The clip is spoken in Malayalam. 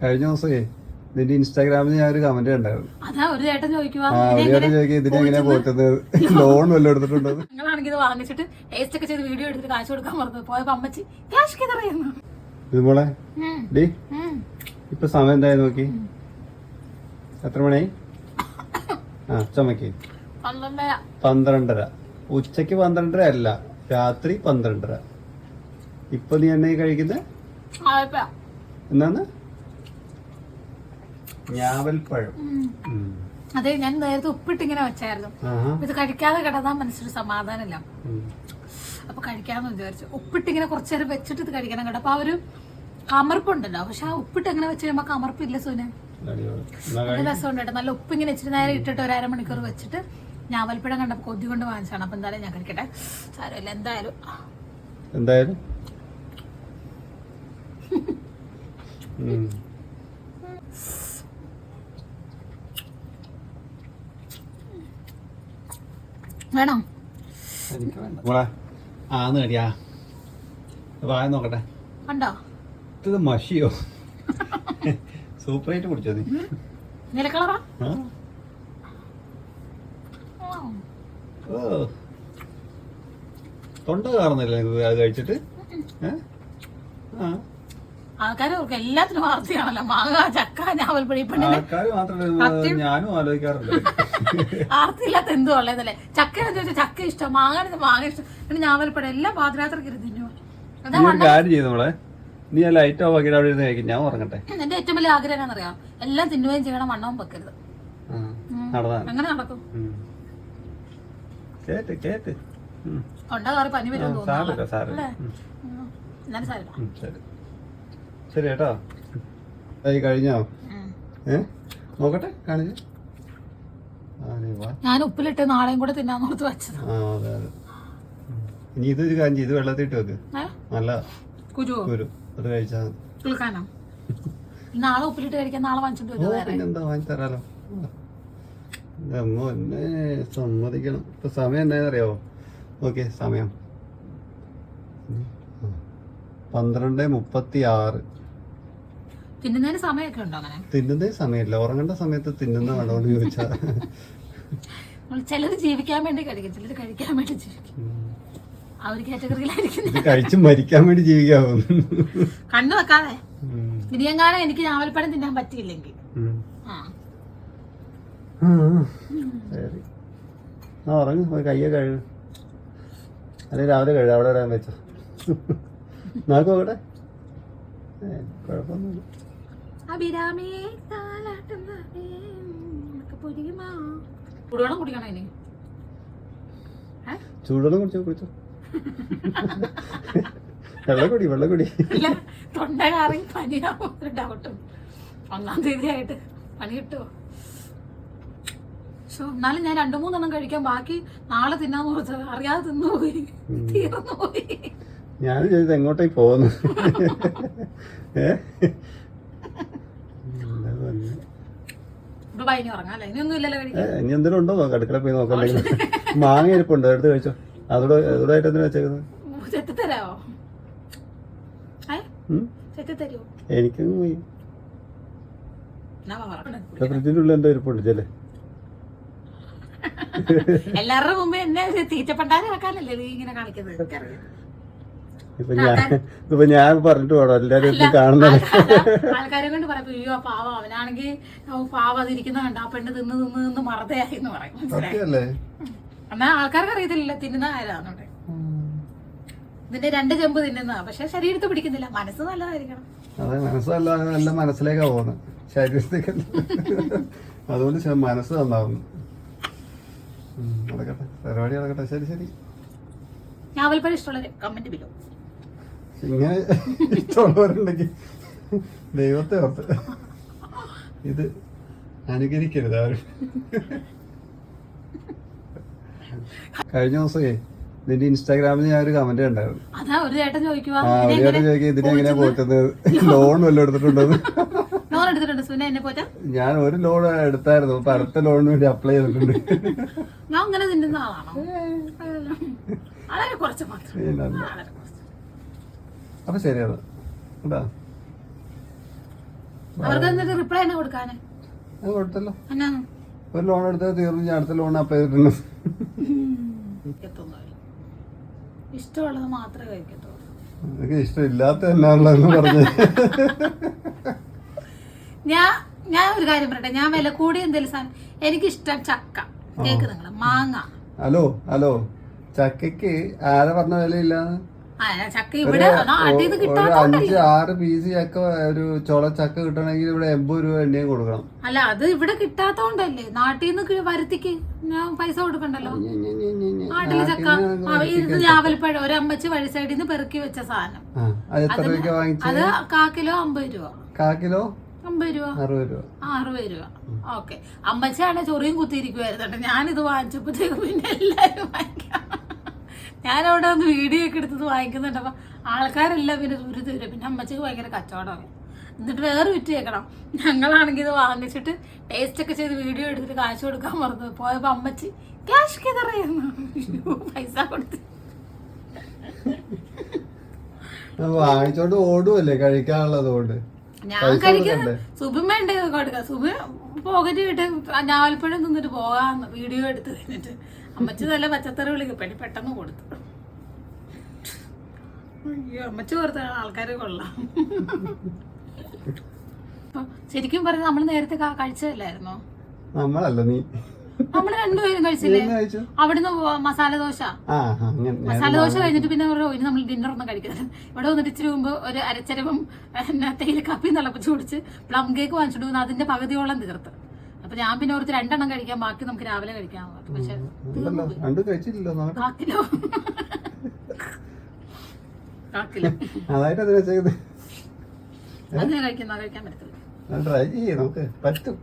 കഴിഞ്ഞ ദിവസമേ നിന്റെ ഇൻസ്റ്റാഗ്രാമിൽ ഞാൻ ഒരു കമന്റ് ഉണ്ടായിരുന്നു അതാ ഒരു ചേട്ടൻ ചോദിക്കുവാ ആ ഒരു ചേട്ടൻ ചോദിക്കുക ഇതിനെ എങ്ങനെയാ പോറ്റുന്നത് ലോൺ വല്ലതും എടുത്തിട്ടുണ്ടോ? ഇതുപോലെ ഇത് വാങ്ങിച്ചിട്ട് ടേസ്റ്റ് ഒക്കെ ചെയ്ത് വീഡിയോ എടുത്തിട്ട് കാശ് കൊടുക്കാൻ പറഞ്ഞു പോയപ്പോ അമ്മച്ചി ക്യാഷ് കിതറിയുന്നു ഇത് മോളെ ഡി ഇപ്പൊ സമയം എന്തായി നോക്കി? എത്ര മണി ആ ചുമക്കി. പന്ത്രണ്ടര. ഉച്ചയ്ക്ക് പന്ത്രണ്ടര അല്ല രാത്രി പന്ത്രണ്ടര. ഇപ്പൊ നീ എന്നെ കഴിക്കുന്നത് എന്നാന്ന്? എന്നാണ് ഞാവൽപ്പഴം. അതെ ഞാൻ നേരത്തെ ഉപ്പിട്ട് ഇങ്ങനെ വെച്ചായിരുന്നു ഇത് കഴിക്കാതെ കിടന്നാ മനസ്സിന് സമാധാനമില്ല. അപ്പൊ കഴിക്കാന്ന് വിചാരിച്ചു. ഉപ്പിട്ട് ഇങ്ങനെ കുറച്ചു നേരം വെച്ചിട്ട് ഇത് കഴിക്കണം കേട്ടോ. അപ്പൊ ആ ഒരു കമർപ്പുണ്ടല്ലോ. പക്ഷെ ആ ഉപ്പിട്ട് എങ്ങനെ വെച്ച് കഴിയുമ്പോ കമർപ്പില്ല സൂന? നല്ല രസമുണ്ട് കേട്ടോ നല്ല ഉപ്പ് ഇങ്ങനെ ഇച്ചിരി നേരം ഇട്ടിട്ട് ഒരു അരമണിക്കൂർ വെച്ചിട്ട് ഞാവൽപ്പഴം കണ്ടപ്പോ കൊതി കൊണ്ട് വാങ്ങിച്ചാണ് അപ്പൊ എന്തായാലും ഞാൻ കഴിക്കട്ടെ. സാരമില്ല എന്തായാലും. എന്തായാലും? ഉം. വേണോ. മോളെ ആന്ന് കടിയാ. വായ നോക്കട്ടെ. കണ്ടോ? ഇത് മഷിയോ? സൂപ്പറായിട്ട് കുടിച്ചോ നീ. നിലക്കളറാ? ഓ. തൊണ്ട കാറുന്നില്ല നിനക്ക് അത് കഴിച്ചിട്ട്? ആൾക്കാർ എല്ലാത്തിനും വാർത്തയാണല്ലോ മാങ്ങ ചക്ക ഞാവൽപ്പഴി പെണ്ണിന് ആൾക്കാര് മാത്രമല്ല ഞാനും ആലോചിക്കാറുണ്ട് ആർത്തിയില്ലാത്ത എന്തോ ഉള്ളതല്ലേ ചക്ക ചോദിച്ചാൽ ചക്ക ഇഷ്ടം മാങ്ങ മാങ്ങ ഇഷ്ടം. പിന്നെ ഞാവൽപ്പഴം എല്ലാം പാതിരാത്രിക്ക് ഇരുന്ന് തിന്നു. കാര്യം ചെയ്തു നമ്മളെ. നീ ആ ലൈറ്റ് ഓഫ് ആക്കിയിട്ട് അവിടെ ഇരുന്ന് കഴിക്കും. ഞാൻ ഉറങ്ങട്ടെ. എന്റെ ഏറ്റവും വലിയ ആഗ്രഹം എന്നാണെന്നറിയാം എല്ലാം തിന്നുകയും ചെയ്യണം വണ്ണവും വെക്കരുത്. അങ്ങനെ നടക്കും. കേട്ട് കേട്ട്. ഉണ്ടാകാറ് പനി വരും ശരി. ശരി കേട്ടോ. കഴിഞ്ഞോ? ഏ? നോക്കട്ടെ കാണിച്ച് ഞാൻ ഉപ്പിലിട്ട് നാളെയും കൂടെ തിന്നാന്ന് ഓർത്ത് വെച്ചത്. ഇനി ഇതൊരു കാഞ്ചി ഇത് വെള്ളത്തിൽ ഇട്ട് വെക്ക്. നല്ല കുരു. അത് കഴിച്ചാൽ നാളെ ഉപ്പിലിട്ട് കഴിക്കാൻ നാളെ വാങ്ങിച്ചിട്ട് പിന്നെന്താ വാങ്ങി തരാലോ? അമ്മ എന്നെ സമ്മതിക്കണം. ഇപ്പൊ സമയം എന്താണെന്നറിയാവോ ഓക്കെ സമയം. പന്ത്രണ്ട് മുപ്പത്തി ആറ് തിന്നുന്നതിന് സമയമൊക്കെ ഉണ്ടോ അങ്ങനെ? തിന്നുന്നേ സമയമില്ല. ഉറങ്ങേണ്ട സമയത്ത് തിന്നുന്ന എന്ന് ചോദിച്ചാ. ചിലത് ചിലര് ജീവിക്കാൻ വേണ്ടി കഴിക്കും. ചിലർ കഴിക്കാൻ വേണ്ടി ജീവിക്കും. ആ ഒരു കാറ്റഗറിയിലായിരിക്കും. കഴിച്ച് മരിക്കാൻ വേണ്ടി ജീവിക്കാവോ? കണ്ണു വെക്കാതെ. ഇനിയെങ്ങാനും എനിക്ക് രാവിലെപ്പഴം തിന്നാൻ പറ്റിയില്ലെങ്കിൽ. ശരി. ആ ഉറങ്ങ്. പോയി കയ്യെ കഴുകു. അല്ലെങ്കിൽ രാവിലെ കഴുകുക അവിടെ ഇടാൻ വെച്ചോ. നോക്കൂ അവിടെ കുഴപ്പമൊന്നുമില്ല. അഭിരാമേ താലാട്ടും വാവേ, നിനക്ക് പൊരിയുമോ? ചൂടുവെള്ളം കുടിക്കണോ ഇനി ഏ? ചൂടുവെള്ളം കുടിച്ചോ? കുടിച്ചോ. വെള്ളം കുടി വെള്ളം കുടി. ഇല്ല തൊണ്ട കാറി പനിയാവും. ഒരു ഡൗട്ടും ഒന്നാം തീയതി ആയിട്ട് പണി കിട്ടുമോ പക്ഷെ എന്നാലും ഞാൻ രണ്ടു മൂന്നെണ്ണം കഴിക്കാൻ ബാക്കി നാളെ തിന്നാൻ കൊടുത്തത് അറിയാതെ തിന്നുപോയി. തീർന്നു പോയി ഞാൻ ചെയ്ത് എങ്ങോട്ടേക്ക് പോകുന്നു എന്താ പറഞ്ഞെ? ഇപ്പൊ പനി ഉറങ്ങാം അല്ലേ ഇനിയൊന്നും ഇല്ലല്ലോ ഏ, കഴിക്കാൻ ഇനി എന്തെങ്കിലും ഉണ്ടോ? നോക്കാം അടുക്കള പോയി നോക്കണ്ടെങ്കിൽ മാങ്ങ ഇരിപ്പുണ്ട്. എടുത്ത് കഴിച്ചോ. അതോടെ അതോടായിട്ട് എന്തിനാ വെച്ചേക്കുന്നത്? ചെത്തിത്തരാവോ ഫ്രിഡ്ജിന്റെ ഉള്ളിൽ എന്തോ ഇരിപ്പുണ്ട് ചെല്ലേ എല്ലാവരുടെ മുമ്പേ എന്നെ തീറ്റപ്പണ്ടാരാക്കാനല്ലേ നീ ഇങ്ങനെ കാണിക്കുന്നത്. ഇപ്പൊ ഞാൻ ഇപ്പൊ ഞാൻ പറഞ്ഞിട്ട് വേണം എല്ലാരും ഇത് കാണുന്നത് ആൾക്കാരെ- കൊണ്ട് പറയും അയ്യോ പാവ. അവനാണെങ്കിൽ പാവ അതിരിക്കുന്ന കണ്ട? ആ പെണ്ണ് തിന്ന് തിന്ന് തിന്ന് മറതയായി എന്ന് പറയും. എന്നാ ആൾക്കാർക്ക് അറിയത്തില്ല തിന്നുന്ന ആരാന്നുണ്ട്. ഇതിന്റെ രണ്ട് ചെമ്പ് തിന്നുന്ന പക്ഷെ ശരീരത്ത് പിടിക്കുന്നില്ല. മനസ്സ് നല്ലതായിരിക്കണം. അതെ മനസ്സല്ല നല്ല മനസ്സിലേക്കാ പോകുന്നത് ശരീരത്തേക്ക് അതുകൊണ്ട് ശ- മനസ്സ് നന്നാവുന്നു. നടക്കട്ടെ. പരിപാടി നടക്കട്ടെ. ശരി ശരി. ഞാവൽപ്പഴം ഇഷ്ടമുള്ള കമന്റ് ബിലോ ഇങ്ങനെ ഇഷ്ടമുള്ളവരുണ്ടെങ്കിൽ ദൈവത്തെ ഓർത്ത് ഇത് അനുകരിക്കരുത് ആരും. കഴിഞ്ഞ ദിവസമേ നിന്റെ ഇൻസ്റ്റാഗ്രാമിൽ ഞാൻ ഒരു കമന്റ് ഉണ്ടായിരുന്നു ഒരു ചേട്ടൻ ചോദിക്കുവാ. ചോദിക്കുക ഇതിനെ എങ്ങനെയാ പോറ്റുന്നത്? ലോൺ വല്ലതും എടുത്തിട്ടുണ്ടോ ലോൺ എടുത്തിട്ടുണ്ട്. സുന എന്നെ പോറ്റാ? ഞാൻ ഒരു ലോൺ എടുത്തായിരുന്നു. അപ്പൊ അടുത്ത ലോണിന് വേണ്ടി അപ്ലൈ ചെയ്തിട്ടുണ്ട്. ഞാൻ അങ്ങനെ തിന്നുന്ന ആളാണോ വളരെ കുറച്ച് മാത്രം. അപ്പൊ ശരിയാണ്. അവർക്ക് റിപ്ലൈ തന്നെ കൊടുക്കാനേ? അത് കൊടുത്തല്ലോ. ഒരു ലോൺ എടുത്താൽ തീർന്നു ഞാൻ അടുത്ത ലോൺ അപ്പൊ ചെയ്തിട്ടുണ്ട് ഇഷ്ടമുള്ളത് മാത്രമേ കഴിക്കത്തുള്ളൂ. എനിക്ക് ഇഷ്ടമില്ലാത്ത പറഞ്ഞു ഞാൻ ഞാൻ ഒരു കാര്യം പറയട്ടെ. ഞാൻ വില കൂടി എന്തെങ്കിലും സാധനം എനിക്കിഷ്ടം ചക്ക. കേക്ക് നിങ്ങൾ മാങ്ങ. Hello hello. ചക്കയ്ക്ക് ആരെ പറഞ്ഞ വിലയില്ലാന്ന്? ചക്ക ഇവിടെ അഞ്ച് ആറ് പീസ് ചക്ക ഒരു ചോള ചക്ക കിട്ടണമെങ്കിൽ ഇവിടെ എൺപത് രൂപ എണ്ണയും കൊടുക്കണം. അല്ല അത് ഇവിടെ കിട്ടാത്തോണ്ടല്ലേ? നാട്ടിൽ നിന്ന് വരുത്തിക്ക്. ഞാൻ പൈസ കൊടുക്കണ്ടല്ലോ? നാട്ടിലെ ചക്ക. ഇത് ഞാവൽപ്പഴം ഒരു അമ്മച്ചി വഴി സൈഡിൽ നിന്ന് പെറുക്കി വെച്ച സാധനം. അത് കാ കിലോ അമ്പത് രൂപ. കാ കിലോ? അമ്പത് രൂപ. അറുപത് രൂപ. അറുപത് രൂപ. ഓക്കെ. അമ്മച്ചാണ് ചൊറിയും കുത്തിയിരിക്കുവായിരുന്നു. ഞാൻ ഞാനിത് വാങ്ങിച്ചപ്പോഴത്തേക്ക് പിന്നെ എല്ലാരും വാങ്ങിക്കാം ഞാനവിടെ ഒന്ന് വീഡിയോ ഒക്കെ എടുത്തത് വാങ്ങിക്കുന്നുണ്ട് അപ്പം ആൾക്കാരെല്ലാം പിന്നെ ദൂരെ ദൂരെ പിന്നെ അമ്മച്ചിക്ക് ഭയങ്കര കച്ചവടമായി എന്നിട്ട് വേറെ വിറ്റ് കേൾക്കണം ഞങ്ങളാണെങ്കിൽ ഇത് വാങ്ങിച്ചിട്ട് ടേസ്റ്റ് ഒക്കെ ചെയ്ത് വീഡിയോ എടുത്തിട്ട് കാശ് കൊടുക്കാൻ മറന്നു. പോയപ്പോൾ അമ്മച്ചി ക്യാഷ് കിതറിയുന്നു പൈസ കൊടുത്ത്. വാങ്ങിച്ചോണ്ട് ഓടുമല്ലേ കഴിക്കാനുള്ളത് കൊണ്ട്. ഞാൻ കഴിക്കുന്നത് ഉണ്ട് കൊടുക്കുക സുബി പോകറ്റ് കിട്ട്. ഞാവൽപ്പഴം തിന്നിട്ട് പോകാന്ന് വീഡിയോ എടുത്ത് കഴിഞ്ഞിട്ട്. അമ്മച്ചി നല്ല പച്ചത്തറി വിളിക്കും. പെട്ടി പെട്ടെന്ന് കൊടുത്തു. അയ്യോ അമ്മച്ചി ഓർത്ത ആൾക്കാര് കൊള്ളാം. ശരിക്കും പറഞ്ഞ നമ്മൾ നേരത്തെ കഴിച്ചതല്ലായിരുന്നോ? നമ്മളല്ല നീ രണ്ടുപേരും കഴിച്ചില്ലേ? അവിടുന്ന് മസാല ദോശ. മസാല ദോശ കഴിഞ്ഞിട്ട് പിന്നെ ഇനി നമ്മൾ ഡിന്നർ ഒന്നും കഴിക്കുന്നത് ഇവിടെ വന്നിട്ട് ഇച്ചിരി മുമ്പ് ഒരു അരച്ചരവും തേയില കാപ്പിയും തിളപ്പിച്ച് കുടിച്ച് പ്ലം കേക്ക് വാങ്ങിച്ചിട്ട് വന്ന് അതിന്റെ പകുതിയോളം തീർത്ത്. അപ്പൊ ഞാൻ പിന്നെ ഓർത്ത് രണ്ടെണ്ണം കഴിക്കാം ബാക്കി നമുക്ക് രാവിലെ കഴിക്കാൻ പക്ഷെ കാക്കിലോ? കാക്കിലോ? അതായിട്ട് കഴിക്കുന്ന? കഴിക്കാൻ പറ്റത്തില്ല. ട്രൈ ചെയ്യേ നമുക്ക് പറ്റും.